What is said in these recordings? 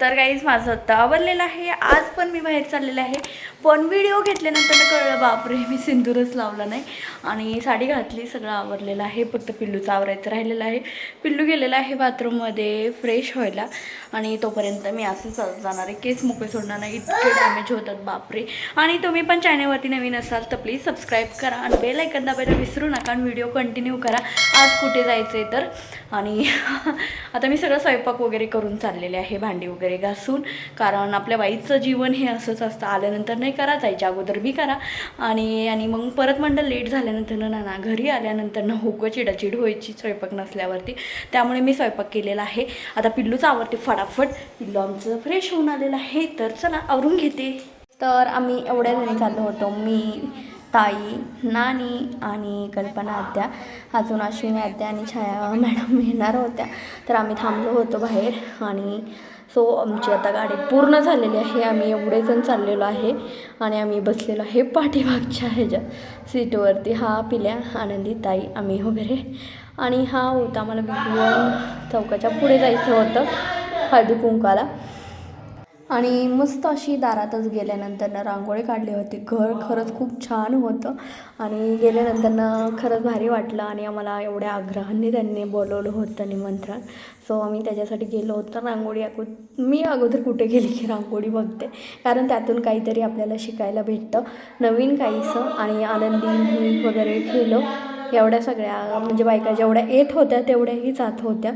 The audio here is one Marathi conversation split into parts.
तर काहीच माझं आत्ता आवडलेलं आहे. आज पण मी बाहेर चाललेलं आहे. पण व्हिडिओ घेतल्यानंतर कळलं बापरे मी सिंदूरच लावला नाही. आणि साडी घातली सगळं आवरलेलं आहे. फक्त पिल्लूचं आवरायचं राहिलेलं आहे. पिल्लू गेलेला आहे बाथरूममध्ये फ्रेश व्हायला. आणि तोपर्यंत मी असंच चालत जाणार आहे. केस मोकळे सोडणार नाही. इतके डॅमेज होतात बापरे. आणि तुम्ही पण चॅनलवरती नवीन असाल तर प्लीज सबस्क्राईब करा. आणि बेल ऐकन दाबायला विसरू नका. आणि व्हिडिओ कंटिन्यू करा. आज कुठे जायचं आहे तर. आणि आता मी सगळं स्वयंपाक वगैरे करून चाललेले आहे भांडी वगैरे घासून. कारण आपल्या बाईचं जीवन हे असंच असतं. आल्यानंतर नाही करा जायच्या अगोदर बी करा. आणि आणि मग परत म्हणलं लेट झाल्यानंतर ना ना घरी आल्यानंतर ना होकं चिडाचिड व्हायची स्वयंपाक नसल्यावरती. त्यामुळे मी स्वयंपाक केलेला आहे. आता पिल्लूच आवडते फटाफट. पिल्लू आमचं फ्रेश होऊन आलेलं आहे. तर चला आवरून घेते. तर आम्ही एवढ्या जणी चाललो होतो. मी ताई नानी आणि कल्पना आद्या अजून अश्विनी आद्या आणि छाया मॅडम येणार होत्या. तर आम्ही थांबलो होतो बाहेर आणि सो आमची आता गाडी पूर्ण झालेली आहे. आम्ही एवढे जण चाललेलो आहे आणि आम्ही बसलेलो आहे पाठीमागच्या ह्याच्या सीटवरती. हा पिल्या आनंदी ताई आम्ही वगैरे. आणि हा होता मला बिगवन चौकाच्या पुढे जायचं होतं हळदी कुंकाला आणि मस्त अशी दारातच गेल्यानंतर ना रांगोळी काढली होती. घर खरंच खूप छान होतं. आणि गेल्यानंतर ना खरंच भारी वाटलं आणि आम्हाला एवढ्या आग्रहाने त्यांनी बोलवलं होतं निमंत्रण. सो आम्ही त्याच्यासाठी गेलो होतो. रांगोळी अगो मी अगोदर कुठे गेली की रांगोळी बघते. कारण त्यातून काहीतरी आपल्याला शिकायला भेटतं. नवीन काहीसं आणि आनंदी वगैरे केलं एवढ्या सगळ्या म्हणजे बायका जेवढ्या येत होत्या तेवढ्याही जात होत्या.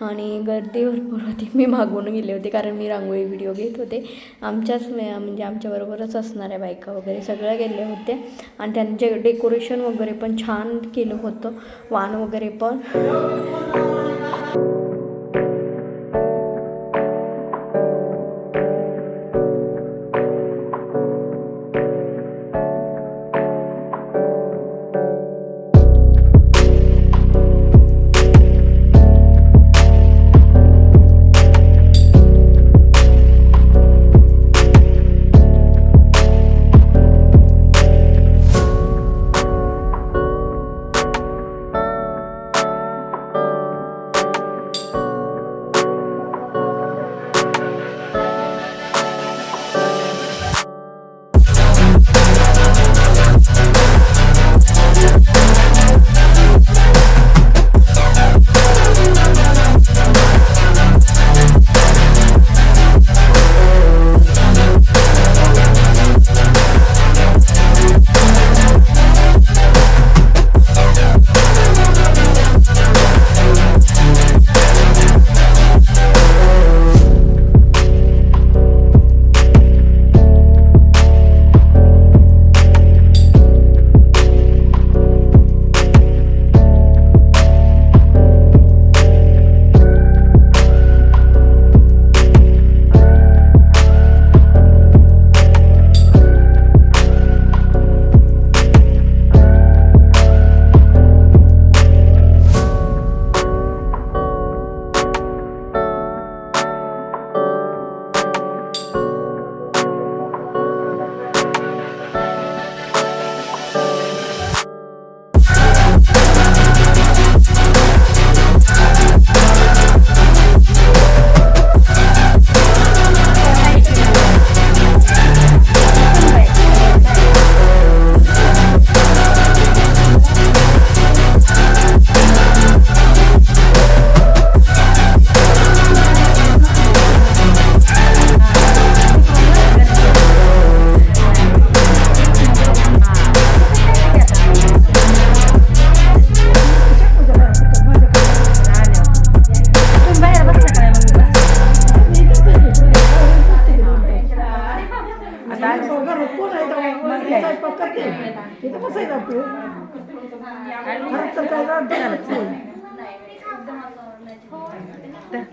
आणि गर्दी भरपूर होती. मी मागून गेले होते कारण मी रांगोळी व्हिडिओ घेत होते. आमच्याच म्हणजे आमच्याबरोबरच असणाऱ्या बायका वगैरे सगळ्या गेले होते. आणि त्यांचे डेकोरेशन वगैरे पण छान केलं होतं. वाण वगैरे पण.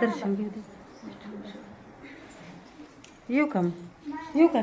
दर्शन घेऊ दे. येऊ का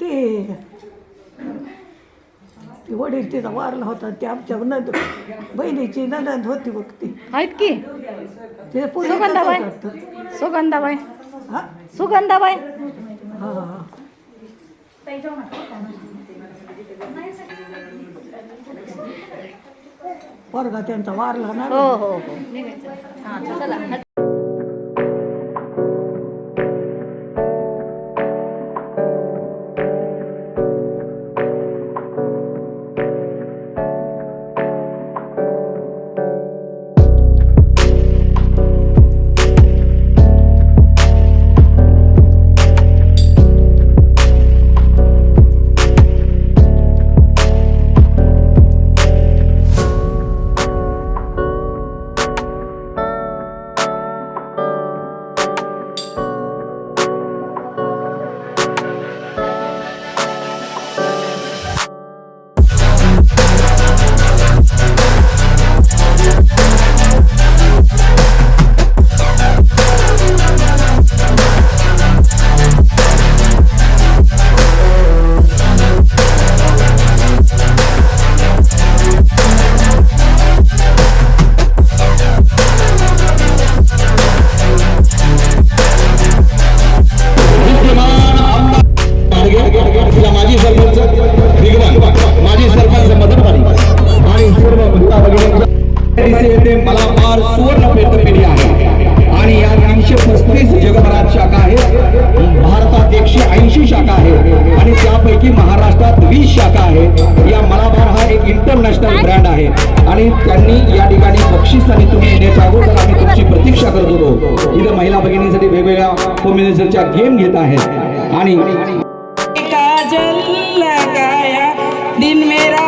ते वडील तिचा वारला होता ते आमच्या नंद बहिणीची ननंद होती बघ ती. आहेत की? ते सुगंधाबाई. सुगंधाबाई. हा? सुगंधाबाई. हा पोरगा त्यांचा वारला ना. हो हो हो. कॉम्बिनेशनच्या गेम घेत आहेत. आणि काजल लगाया दिन मेरा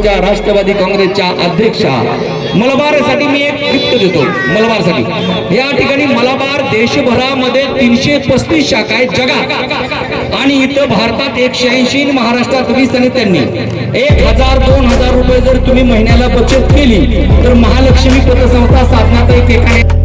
इंदापूर राष्ट्रवादी काँग्रेसच्या अध्यक्षा. मलबारसाठी मी एक गिफ्ट देतो. मलबारसाठी. या ठिकाणी मलबार देशभरामध्ये तीनशे पस्तीस शाखा आहेत. जगात आणि इथं भारतात एकशे ऐंशी महाराष्ट्रात वीस आणि त्यांनी. एक हजार दोन हजार रुपये जर तुम्ही महिन्याला बचत केली तर महालक्ष्मी पतसंस्था साधनात एक एका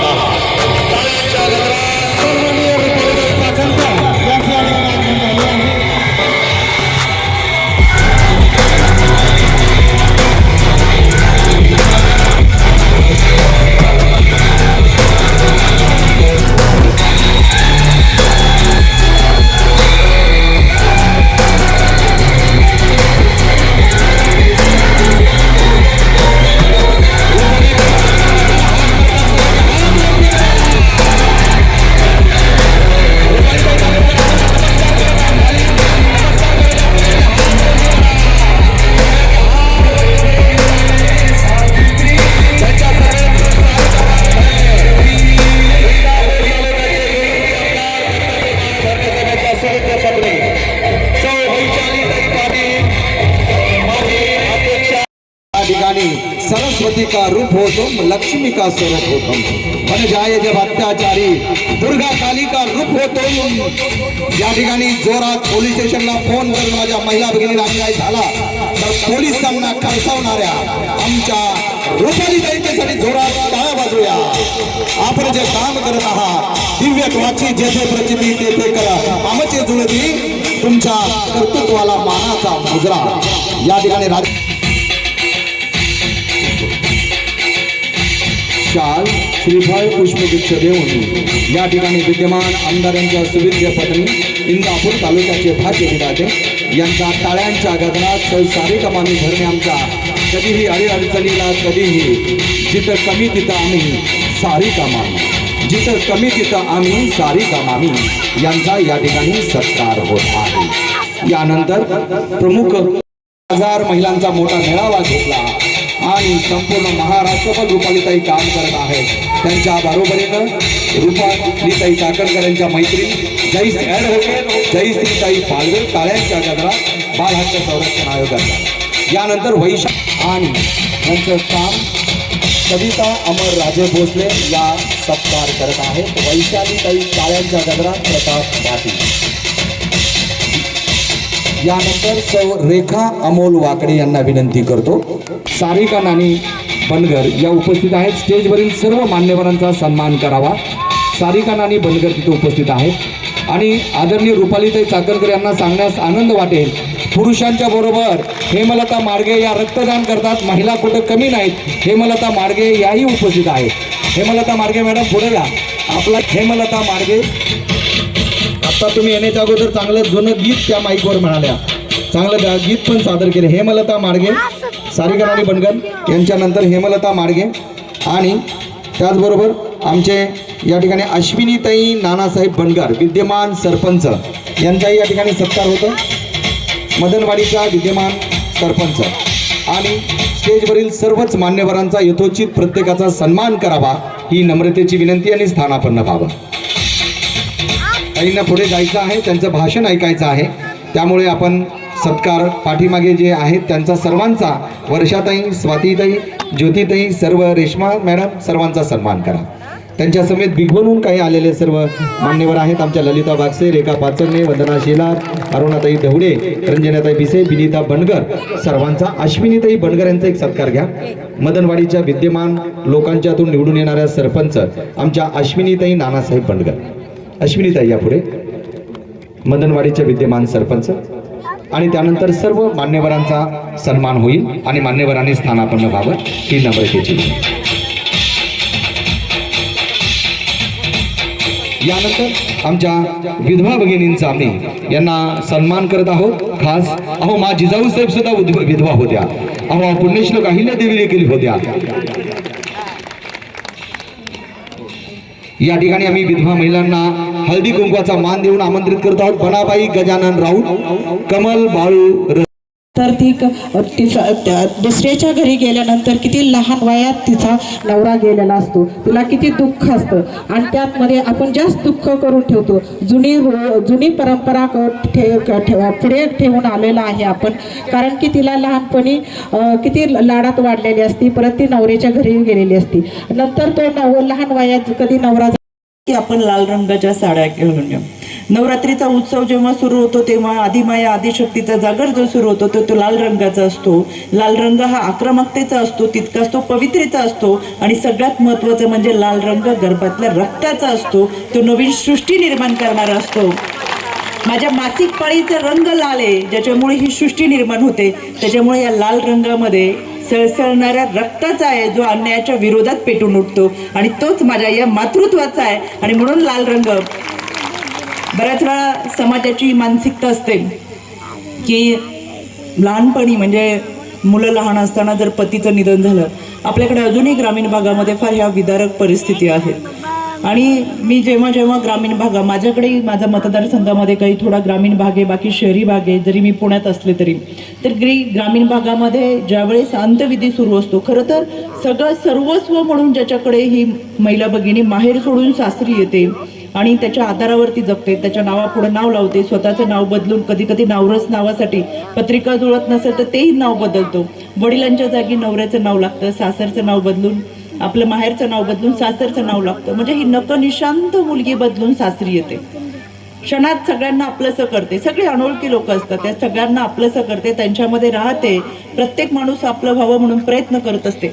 Hallelujah. तुम लक्ष्मी का स्वरूप हो तुम? बन जाए जब अत्याचारी दुर्गा काली का रूप हो तुम? या ठिकाणी जोरात पोलीस स्टेशनला फोन करून माझ्या महिला भगिनीला अन्याय झाला. तर पोलिसांना खडसावणाऱ्या आमच्या रुपाली ताईंच्यासाठी जोरात टाळ्या वाजूया आपण जे काम करत आहात दिव्यत्वाची जेथे प्रचिती तेथे करा. आमचे जुळती तुमच्या कर्तृत्वाला मानाचा मुजरा. या ठिकाणी राज शाल श्रीफळ पुष्पगुच्छ देऊन या ठिकाणी विद्यमान आमदारांच्या सुविद्य पत्नी इंदापूर तालुक्याचे भाग्य विधाते यांचा टाळ्यांच्या गगनात सारी कमानी भरणे आमचा कधीही अडीअडचणीला कधीही जिथं कमी तिथं आम्ही सारी कामामी जिथं कमी तिथं आम्ही सारी कामामी यांचा या ठिकाणी सत्कार होत आहे. यानंतर प्रमुख हजार महिलांचा मोठा मेळावा घेतला. आणि संपूर्ण महाराष्ट्रभर रुपालीताई काम करत आहेत. त्यांच्या बरोबरीनं रुपालीताई चाकणकर यांच्या मैत्री जय ॲडव्होकेट जयश्रीताई पालवे काळ्यांच्या गजरात बालहक्क संरक्षण आयोगाचा यानंतर वैशाख आणि यांचं काम कविता अमर राजे भोसले या सत्कार करत आहेत. वैशालीताई काळ्यांच्या गजरात प्रताप पाटील. यानंतर सौ रेखा अमोल वाकडे यांना विनंती करतो. सारिका नानी बनगर या उपस्थित आहेत. स्टेजवरील सर्व मान्यवरांचा सन्मान करावा. सारिका नानी बनगर तिथे उपस्थित आहेत. आणि आदरणीय रुपालीताई चाकणकर यांना सांगण्यास आनंद वाटेल. पुरुषांच्या बरोबर हेमलता मार्गे या रक्तदान करतात. महिला कुठं कमी नाहीत. हेमलता मार्गे याही उपस्थित आहेत. हेमलता मार्गे मॅडम पुढे या. आपला हेमलता मार्गे आता तुम्ही येण्याच्या अगोदर चांगलं जुनं गीत त्या माईकवर म्हणाल्या. चांगलं गीत पण सादर केले. हेमलता मार्गे सारिका आणि बनगर यांच्यानंतर हेमलता मार्गे आणि त्याचबरोबर आमचे या ठिकाणी अश्विनीताई नानासाहेब बनगार विद्यमान सरपंच यांचाही या ठिकाणी सत्कार होतो. मदनवाडीचा विद्यमान सरपंच. आणि स्टेजवरील सर्वच मान्यवरांचा यथोचित प्रत्येकाचा सन्मान करावा ही नम्रतेची विनंती आणि स्थानापन्न व्हावं. काहींना पुढे जायचं आहे त्यांचं भाषण ऐकायचं आहे. त्यामुळे आपण सत्कार पाठीमागे जे आहेत त्यांचा सर्वांचा वर्षाताई स्वातीताई ज्योतिताई सर्व रेश्मा मॅडम सर्वांचा सन्मान करा. त्यांच्या समेत बिघवून काही आलेले सर्व मान्यवर आहेत. आमच्या ललिता बागसे रेखा पाचरणे वंदना शेलार अरुणाताई ढवळे रंजनाताई बिसे विनीता बनगर सर्वांचा अश्विनीताई बनगर यांचा एक सत्कार घ्या. मदनवाडीच्या विद्यमान लोकांच्यातून निवडून येणाऱ्या सरपंच आमच्या अश्विनीताई नानासाहेब बनगर. अश्विनीताई या पुढे मदनवाडीचे विद्यमान सरपंच. आणि त्यानंतर सर्व मान्यवरांचा सन्मान होईल आणि मान्यवरांनी स्थानापन्न व्हावं ही नम्रतेची यानंतर आमच्या विधवा भगिनींचा आम्ही यांना सन्मान करत आहोत. खास अहो मा जिजाऊ साहेब सुद्धा उद्भ- विधवा होत्या. अहो पुण्यश्लोक अहिल्या देवी देखील होत्या. या ठिकाणी आम्ही विधवा महिलांना हळदी कुंकवाचा मान देऊन आमंत्रित करत आहोत. बनाबाई गजानन राऊत कमल बाळू तर ती क- तिचा त्या दुसऱ्याच्या घरी गेल्यानंतर किती लहान वयात तिचा नवरा गेलेला असतो. तिला किती दुःख असतं. आणि त्यातमध्ये आपण जास्त दुःख करून ठेवतो. जुनी जुनी परंपरा क- ठे- ठेवा पुढे ठेवून आलेला आहे आपण. कारण की तिला लहानपणी किती लाडात वाढलेली असती. परत ती नवऱ्याच्या घरी गेलेली असती. नंतर तो नव लहान वयात कधी नवरा की आपण लाल रंगाच्या साड्या घेऊन येऊ नवरात्रीचा उत्सव जेव्हा सुरू होतो तेव्हा आदिमाया आदिशक्तीचा जागर जो सुरू होतो तो तो लाल रंगाचा असतो. लाल रंग हा आक्रमकतेचा असतो तितकाच तो पवित्रेचा असतो आणि सगळ्यात महत्त्वाचं म्हणजे लाल रंग गर्भातल्या रक्ताचा असतो. तो नवीन सृष्टी निर्माण करणारा असतो. माझ्या मासिक पाळीचा रंग लाल आहे ज्याच्यामुळे ही सृष्टी निर्माण होते. त्याच्यामुळे या लाल रंगामध्ये सळसळणाऱ्या रक्ताचा आहे जो अन्यायाच्या विरोधात पेटून उठतो. आणि तोच माझ्या या मातृत्वाचा आहे. आणि म्हणून लाल रंग. बऱ्याच वेळा समाजाची मानसिकता असते की लहानपणी म्हणजे मुलं लहान असताना जर पतीचं निधन झालं आपल्याकडे अजूनही ग्रामीण भागामध्ये फार ह्या विदारक परिस्थिती आहेत. आणि मी जेव्हा जेव्हा ग्रामीण भागा माझ्याकडे माझ्या मतदारसंघामध्ये काही थोडा ग्रामीण भाग आहे बाकी शहरी भाग आहे जरी मी पुण्यात असले तरी. तर ग्री ग्रामीण भागामध्ये ज्यावेळेस अंत्यविधी सुरू असतो खरं तर सगळं सर्वस्व म्हणून ज्याच्याकडे ही महिला भगिनी माहेर सोडून सासरी येते आणि त्याच्या आधारावरती जगते त्याच्या नावापुढे नाव लावते स्वतःचं नाव बदलून कधी कधी नावरस नावासाठी पत्रिका जुळत नसेल तर तेही नाव बदलतो. वडिलांच्या जागी नवऱ्याचं नाव लागतं सासरचं नाव बदलून आपलं माहेरचं नाव बदलून सासरचं नाव लागतं. म्हणजे ही नकनिशांत मुलगी बदलून सासरी येते. क्षणात सगळ्यांना आपलंसं करते. सगळे अनोळखी लोक असतात. त्या सगळ्यांना आपलंसं करते. त्यांच्यामध्ये राहते. प्रत्येक माणूस आपलं व्हावं म्हणून प्रयत्न करत असते.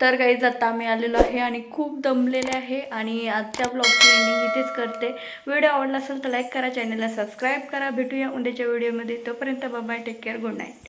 तर काही आता आम्ही आलेलो आहे आणि खूप दमलेले आहे आणि आजच्या ब्लॉगची एंडिंग इथेच करते. व्हिडिओ आवडला असेल तर लाईक करा चॅनलला सबस्क्राईब करा. भेटूया उद्याच्या व्हिडिओमध्ये तोपर्यंत bye take care good night